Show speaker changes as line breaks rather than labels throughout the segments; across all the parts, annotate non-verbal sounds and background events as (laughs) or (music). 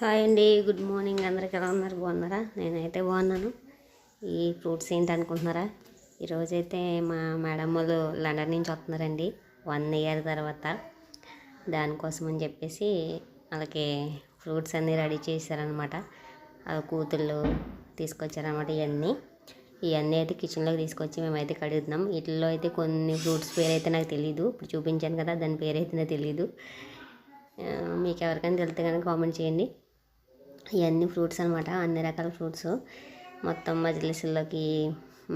Hi అండి good morning. అందరికి ఎలా ఉన్నారు? బాగున్నారా? నేనైతే బాగున్నాను. ఈ ఫ్రూట్స్ ఏంటి అనుకుంటున్నారా ఈరోజైతే మా మేడం వాళ్ళు లండన్ నుంచి వస్తున్నారండి. వన్ ఇయర్ తర్వాత దానికోసం అని చెప్పేసి వాళ్ళకి ఫ్రూట్స్ అన్నీ రెడీ చేశారనమాట. ఆ కూతుళ్ళు తీసుకొచ్చారనమాట ఇవన్నీ ఇవన్నీ అయితే కిచెన్లోకి తీసుకొచ్చి మేమైతే కడుగుతున్నాం. వీటిల్లో అయితే కొన్ని ఫ్రూట్స్ పేరైతే నాకు తెలియదు ఇప్పుడు చూపించాను కదా దాని పేరైతే నాకు తెలియదు మీకు ఎవరికైనా తెలిస్తే కనుక కామెంట్ చేయండి. ఇవన్నీ ఫ్రూట్స్ అనమాట అన్ని రకాల ఫ్రూట్స్. మొత్తం మజ్లిస్లోకి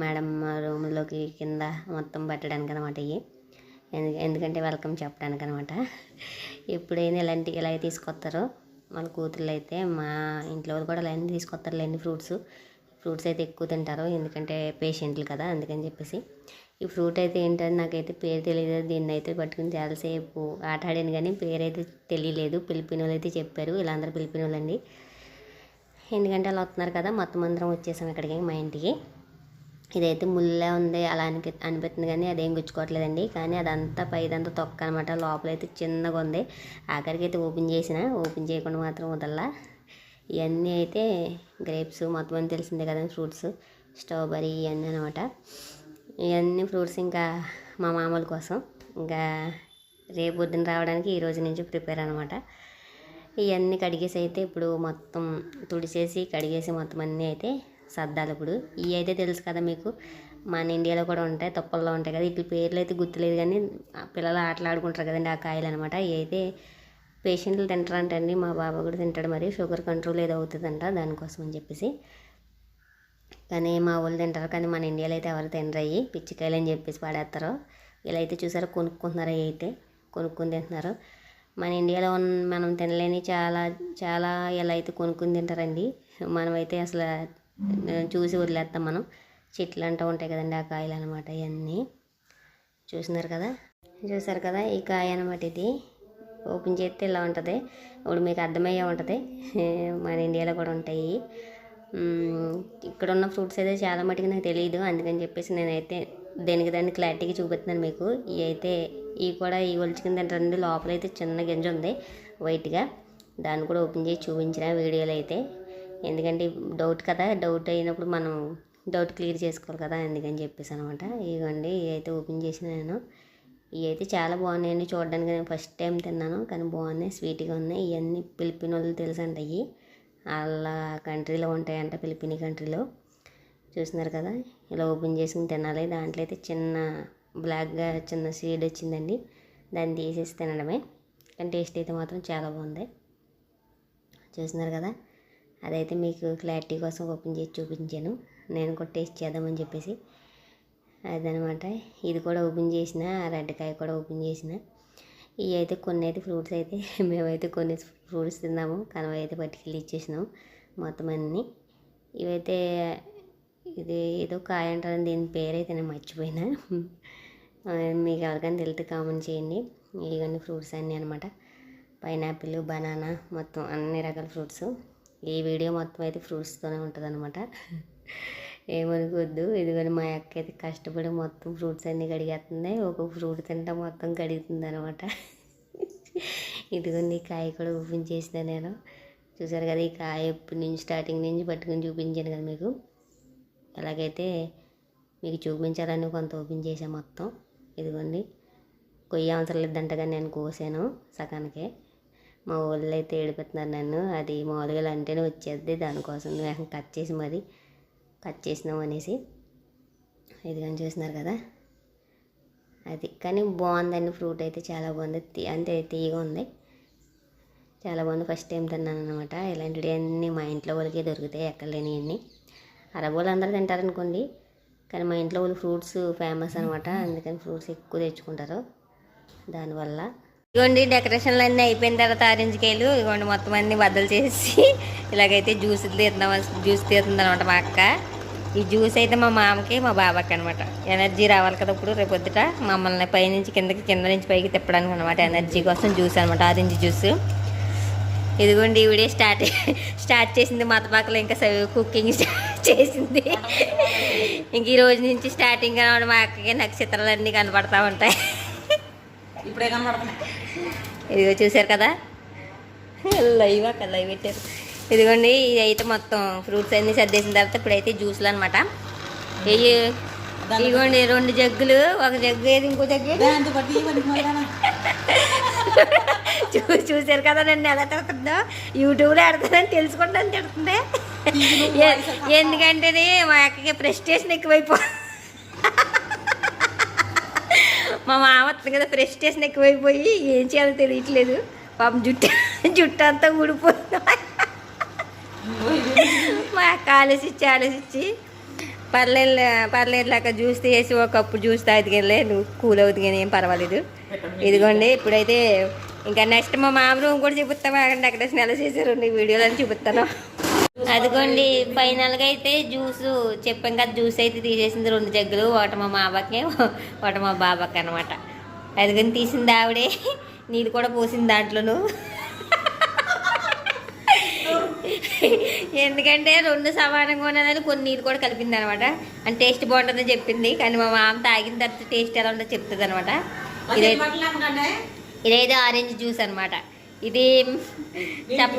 మేడం రూమ్లోకి కింద మొత్తం పెట్టడానికి అనమాట ఇవి ఎందుకంటే వెల్కమ్ చెప్పడానికి అనమాట ఎప్పుడైనా ఇలాంటి ఇలా తీసుకొస్తారో. మన కూతుర్లు అయితే మా ఇంట్లో వాళ్ళు కూడా ఇలాంటి తీసుకొస్తారు లేండి ఫ్రూట్స్. ఫ్రూట్స్ అయితే ఎక్కువ తింటారు ఎందుకంటే పేషెంట్లు కదా అందుకని చెప్పేసి. ఈ ఫ్రూట్ అయితే ఏంటని నాకైతే పేరు తెలియదు దీన్ని అయితే పట్టుకుని చాలాసేపు ఆట ఆడాను కానీ పేరు అయితే తెలియలేదు. పిలిపిన వాళ్ళు అయితే చెప్పారు ఇలా అందరూ ఎన్ని గంటలు ఎందుకంటే అలా వస్తున్నారు కదా మొత్తం అందరం వచ్చేసాం ఇక్కడికి మా ఇంటికి. ఇదైతే ముల్లే ఉంది అలా అనిపి అనిపిస్తుంది కానీ అదేం గుచ్చుకోవట్లేదండి. కానీ అదంతా పైదంతా తొక్క అనమాట లోపల అయితే చిన్నగా ఉంది. ఆఖరికి అయితే ఓపెన్ చేసిన ఓపెన్ చేయకుండా మాత్రం వదల్లా. ఇవన్నీ అయితే గ్రేప్స్ మొత్తం అని తెలిసిందే కదా ఫ్రూట్స్ స్ట్రాబెరీ ఇవన్నీ అనమాట ఇవన్నీ ఫ్రూట్స్ ఇంకా మా మామూలు కోసం. ఇంకా రేపు పొద్దున రావడానికి ఈ రోజు నుంచి ప్రిపేర్ అనమాట ఇవన్నీ కడిగేసి అయితే ఇప్పుడు మొత్తం తుడిచేసి కడిగేసి మొత్తం అన్నీ అయితే సర్దాలి ఇప్పుడు. ఇవి అయితే తెలుసు కదా మీకు మన ఇండియాలో కూడా ఉంటాయి తొప్పల్లో ఉంటాయి కదా. వీటి పేర్లు అయితే గుర్తులేదు కానీ ఆ పిల్లలు ఆటలాడుకుంటారు కదండి ఆ కాయలు అనమాట ఇవైతే అయితే పేషెంట్లు తింటారంటండి మా బాబా కూడా తింటాడు మరి. షుగర్ కంట్రోల్ ఏదో అవుతుందంట దానికోసం అని చెప్పేసి. కానీ మా వాళ్ళు తింటారు కానీ మన ఇండియాలో అయితే ఎవరు తినరయ్యి. పిచ్చికాయలు అని చెప్పేసి పడేస్తారు. ఇలా అయితే చూసారో కొనుక్కుంటున్నారు అవి అయితే. కొనుక్కొని తింటున్నారు. మన ఇండియాలో ఉన్న మనం తినలేని చాలా చాలా ఇలా అయితే కొనుక్కుని తింటారండి మనమైతే అసలు చూసి వదిలేస్తాం మనం. చెట్లు అంటూ ఉంటాయి కదండి ఆ కాయలు అనమాట ఇవన్నీ చూసినారు కదా? చూసారు కదా ఈ కాయ అనమాట ఇది. ఓపెన్ చేస్తే ఇలా ఉంటుంది. ఇప్పుడు మీకు అర్థమయ్యే ఉంటుంది. (laughs) మన ఇండియాలో కూడా ఉంటాయి. ఇక్కడ ఉన్న ఫ్రూట్స్ అయితే చాలా మటుకు నాకు తెలియదు అందుకని చెప్పేసి నేనైతే దేనికి దాన్ని క్లారిటీగా చూపిస్తున్నాను మీకు. ఇవి అయితే ఇవి కూడా ఈ ఒలుచుకుని తింటారండి లోపల అయితే చిన్న గింజ ఉంది. వైట్గా దాన్ని కూడా ఓపెన్ చేసి చూపించిన వీడియోలో అయితే. ఎందుకంటే డౌట్ కదా డౌట్ అయినప్పుడు మనం డౌట్ క్లియర్ చేసుకోవాలి కదా అందుకని చెప్పేసి అనమాట ఇవ్వండి ఇవి అయితే ఓపెన్ చేసిన నేను. ఇవి అయితే చాలా బాగున్నాయండి చూడడానికి. నేను ఫస్ట్ టైం తిన్నాను కానీ బాగున్నాయి స్వీట్గా ఉన్నాయి. ఇవన్నీ ఫిలిపిన్ వాళ్ళు తెలుసు అంట ఇవి. వాళ్ళ కంట్రీలో ఉంటాయంట పిలిపిని కంట్రీలో. చూస్తున్నారు కదా ఇలా ఓపెన్ చేసుకుని తినాలి. దాంట్లో అయితే చిన్న బ్లాక్గా చిన్న సీడ్ వచ్చిందండి. దాన్ని తీసేసి తినడమే. కానీ టేస్ట్ అయితే మాత్రం చాలా బాగుంది. చూస్తున్నారు కదా? అదైతే మీకు క్లారిటీ కోసం ఓపెన్ చేసి చూపించాను. నేను కూడా టేస్ట్ చేద్దామని చెప్పేసి. అదనమాట. ఇది కూడా ఓపెన్ చేసిన రెడ్ కాయ కూడా ఓపెన్ చేసిన. ఇవి అయితే కొన్ని అయితే ఫ్రూట్స్ అయితే (laughs) మేమైతే కొన్ని ఫ్రూట్స్ తిన్నాము. కనవ అయితే పట్టుకెళ్ళి ఇచ్చేసినాము మొత్తం అన్నీ. ఇవైతే ఇది ఏదో కాయ అంటారు దీని పేరు అయితే నేను మర్చిపోయినా. మీకు ఎవరికైనా తెలితే కామెంట్ చేయండి. ఇవన్నీ ఫ్రూట్స్ అన్నీ అనమాట. పైనాపిల్ బనానా మొత్తం అన్ని రకాల ఫ్రూట్స్. ఈ వీడియో మొత్తం అయితే ఫ్రూట్స్తోనే ఉంటుంది అనమాట (laughs) ఏమనుకోవద్దు. ఇదిగోని మా అక్క అయితే కష్టపడి మొత్తం ఫ్రూట్స్ అన్నీ కడిగేస్తుంది. ఒక ఫ్రూట్ తింటే మొత్తం కడుగుతుంది అనమాట (laughs) ఇదిగోండి ఈ కాయ కూడా ఓపెన్ నేను. చూసారు కదా ఈ కాయ ఎప్పటి నుంచి స్టార్టింగ్ నుంచి పట్టుకొని చూపించాను కదా మీకు. ఎలాగైతే మీకు చూపించాలని కొంత ఓపెన్ చేసాం మొత్తం. ఇదిగోండి. కొయ్య అవసరం లేదంట కానీ నేను కోసాను సగానికే. మా ఊళ్ళో అయితే ఏడిపెత్తున్నారు నన్ను. అది మామూలుగా అంటేనే వచ్చేది దానికోసం. నువ్వు కట్ చేసి మరి కట్ చేసినాం అనేసి. ఇది కానీ చూస్తున్నారు కదా. అది కానీ బాగుందండి. ఫ్రూట్ అయితే చాలా బాగుంది. తీ- అంటే తీయగా ఉంది. చాలా బాగుంది. ఫస్ట్ టైం తిన్నాను అనమాట ఇలాంటివి అన్నీ మా ఇంట్లో వాళ్ళకే దొరుకుతాయి. ఎక్కడ లేనివన్నీ అరబ్ అందరూ తింటారనుకోండి. కానీ మా ఇంట్లో వాళ్ళు ఫ్రూట్స్ ఫేమస్ అనమాట అందుకని ఫ్రూట్స్ ఎక్కువ తెచ్చుకుంటారు. దానివల్ల ఇదిగోండి డెకరేషన్లు అన్నీ అయిపోయిన తర్వాత ఆరెంజ్ కాయలు ఇగోండి మొత్తం అన్ని బద్దలు చేసి ఇలాగైతే జ్యూస్ తీద్దాం జ్యూస్ తీస్తుంది అనమాట మా అక్క. ఈ జ్యూస్ అయితే మా మామకి మా బాబాకి అనమాట ఎనర్జీ రావాలి కదా ఇప్పుడు రేపు పొద్దుట మమ్మల్ని పైనుంచి కిందకి కింద నుంచి పైకి తిప్పడానికి అనమాట ఎనర్జీ కోసం జ్యూస్ అనమాట ఆరెంజ్ జ్యూస్. ఇదిగోండి ఈ వీడియో స్టార్ట్ స్టార్ట్ చేసింది మా పక్కల ఇంకా కుకింగ్ స్టార్ట్ చేసింది. ఇంక ఈ రోజు నుంచి స్టార్టింగ్ అనమాట మా అక్కకి నక్షత్రాలన్నీ కనపడతా ఉంటాయి.
ఇప్పుడే కనబడుతున్నాయి
ఇదిగో చూశారు కదా? లైవ్ అక్కడ లైవ్ పెట్టారు. ఇదిగోండి ఇది అయితే మొత్తం ఫ్రూట్స్ అన్ని సర్దేసిన తర్వాత ఇప్పుడైతే జ్యూస్లు అనమాట ఇవి ఇదిగోండి రెండు జగ్గులు ఒక జగ్గు ఏది ఇంకో జగ్గు? చూ చూసారు కదా నన్ను ఎలా తిడుతుందో? యూట్యూబ్లో ఆడుతుందని తెలుసుకుంటాను తిడుతుంది. ఎ- ఎందుకంటే మా అక్కకి ప్రెస్టేషన్ ఎక్కువైపో మా మామ వస్తుంది కదా ప్రెస్టేషన్ ఎక్కువైపోయి ఏం చేయాలో తెలియట్లేదు. పాపం జుట్టు జుట్టు అంతా ఊడిపోయింది. మా అక్క ఆలోచించి ఆలోచించి పర్లేదు పర్లేదు లేక జ్యూస్ తీసి ఒక కప్పు జ్యూస్ తాగితే నువ్వు కూల్ అవుతుంది కానీ ఏం పర్వాలేదు. ఇదిగోండి ఇప్పుడైతే ఇంకా నెక్స్ట్ మా మామ రూమ్ కూడా చూపిస్తాం ఆగండి అక్కడ స్మెల్ చేశారు నీ వీడియోలో చూపిస్తాను. అదిగోండి ఫైనల్గా అయితే జ్యూస్ చెప్పాం కదా జ్యూస్ అయితే తీసేసింది రెండు జగ్గులు ఒకటి మా మామకి ఒకటి మా బాబాకి అనమాట అదిగోని తీసింది ఆవిడే నీళ్ళు కూడా పోసింది దాంట్లోను. ఎందుకంటే రెండు సమానంగా ఉన్నదని కొన్ని నీళ్ళు కూడా కలిపింది అనమాట. అంటే టేస్ట్ బాగుంటుందని చెప్పింది. కానీ మా మామ తాగిన తర్వాత టేస్ట్ ఎలా ఉంటుందో చెప్తుంది అనమాట. ఇదైతే ఆరెంజ్ జ్యూస్ అనమాట. ఇది చెప్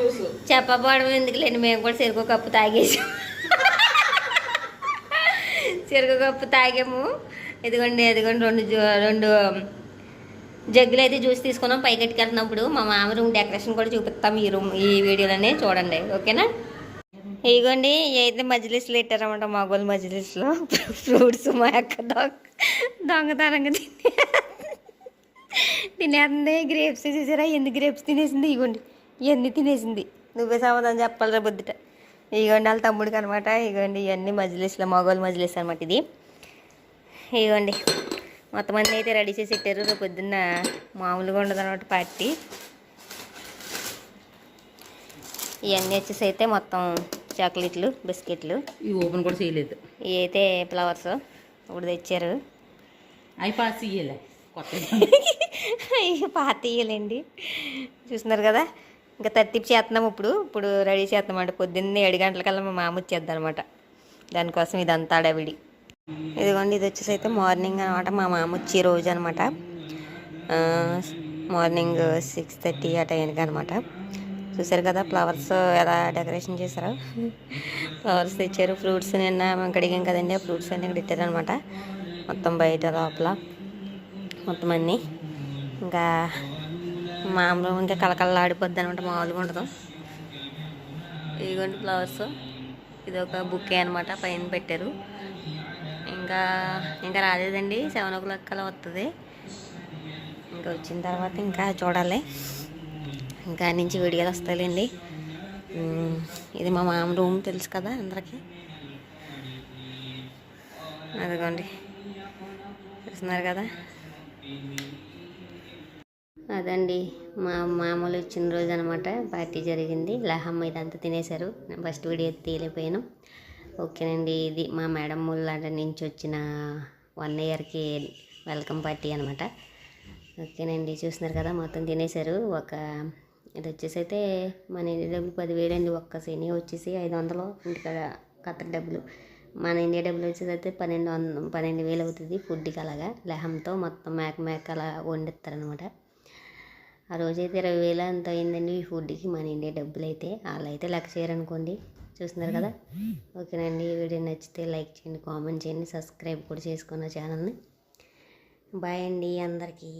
చెప్పబోవడం ఎందుకులేండి మేము కూడా చెరుకు కప్పు తాగేసాం. చెరుకు కప్పు తాగాము. ఇదిగోండి ఇదిగోండి రెండు రెండు జగ్గులు అయితే జ్యూస్ తీసుకున్నాం పైకి ఎట్టుకెళ్తున్నప్పుడు మా మామ రూమ్ డెకరేషన్ కూడా చూపిస్తాం ఈ రూమ్ ఈ వీడియోలోనే చూడండి ఓకేనా? ఇదిగోండి ఏదైతే అయితే మజ్లిస్లో పెట్టారన్నమాట మగోళ్ళు మజ్లిస్లో. ఫ్రూట్స్ మా యొక్క దొంగ దొంగతనంగా తినే తినేస్తుంది గ్రేప్స్ తీసారా ఎన్ని గ్రేప్స్ తినేసింది? ఇగోండి ఇవన్నీ తినేసింది. నువ్వే సమాధానం చెప్పాలిరా బుద్ధిట. ఇగోండి వాళ్ళ తమ్ముడికి అనమాట ఇగోండి ఇవన్నీ మజ్లిస్లో మగవాళ్ళు మజ్లిస్ అనమాట ఇది. ఇగోండి. మొత్తం అన్నీ అయితే రెడీ చేసి పెట్టారు. రేపు పొద్దున్న మామూలుగా ఉండదు అనమాట పార్టీ. ఇవన్నీ వచ్చేసి అయితే మొత్తం చాక్లెట్లు బిస్కెట్లు.
ఇవి ఓపెన్ కూడా చేయలేదు.
ఇవి అయితే ఫ్లవర్స్ ఇప్పుడు తెచ్చారు.
అవి పాస్ ఇయ్యలే. కొత్త
పాత ఇయ్యలేండి. చూస్తున్నారు కదా? ఇంకా తట్టింపు చేస్తున్నాం ఇప్పుడు. ఇప్పుడు రెడీ చేస్తున్నాం అంటే పొద్దున్నే ఏడు గంటలకల్లా మా మామ వచ్చేద్దాం అనమాట దానికోసం ఇదంతా అడవిడి. ఇదిగోండి ఇది వచ్చేసి అయితే మార్నింగ్ అనమాట మా మామ వచ్చి రోజు అనమాట మార్నింగ్ సిక్స్ థర్టీ ఆ టైంకి అనమాట చూసారు కదా ఫ్లవర్స్ ఎలా డెకరేషన్ చేశారో. ఫ్లవర్స్ తెచ్చారు ఫ్రూట్స్ నిన్న మేము కదండి ఆ ఫ్రూట్స్ అన్నీ ఇక్కడ ఇట్టారనమాట మొత్తం బయట లోపల మొత్తం అన్నీ. ఇంకా మామూలు ఇంకా కలకల్లాడిపోద్ది అనమాట మామూలుగా ఉండదు. ఇదిగోండి ఫ్లవర్స్. ఇది ఒక బుకే అనమాట పైన పెట్టారు. ఇంకా ఇంకా రాలేదండి. సెవెన్ ఓ క్లాక్ అలా వస్తుంది ఇంకా వచ్చిన తర్వాత ఇంకా చూడాలి. ఇంకా నుంచి వీడియోలు వస్తాయండి ఇది మా మామ రూమ్ తెలుసు కదా అందరికీ. అదిగోండి. చూస్తున్నారు కదా? అదండి. మా మామూలు ఇచ్చిన రోజు అనమాట పార్టీ జరిగింది. లహమ్మ ఇదంతా తినేశారు. నేను ఫస్ట్ వీడియో తీయలేకపోయాను. ఓకేనండి. ఇది మా మేడం ముళ్ళ నుంచి వచ్చిన వన్ ఇయర్కి వెల్కమ్ పార్టీ అనమాట ఓకేనండి చూస్తున్నారు కదా మొత్తం తినేశారు. ఒక ఇది వచ్చేసి అయితే మన ఇండియా డబ్బులు పదివేలు అండి ఒక్క శని వచ్చేసి ఐదు వందలు ఇంటికాడ కత్తర్ డబ్బులు. మన ఇండియా డబ్బులు వచ్చేసి అయితే పన్నెండు వంద పన్నెండు వేలు అవుతుంది ఫుడ్కి అలాగా. లెహంతో మొత్తం మేక మేక అలా వండిస్తారనమాట ఆ రోజైతే ఇరవై వేలు అంత అయిందండి ఈ ఫుడ్కి మన ఇండియా డబ్బులు అయితే వాళ్ళు అయితే లెక్క చేయరనుకోండి. చూస్తున్నారు కదా? ఓకేనండి ఈ వీడియో నచ్చితే లైక్ చేయండి కామెంట్ చేయండి సబ్స్క్రైబ్ కూడా చేసుకున్న ఛానల్ని. బాయ్ అండి అందరికీ.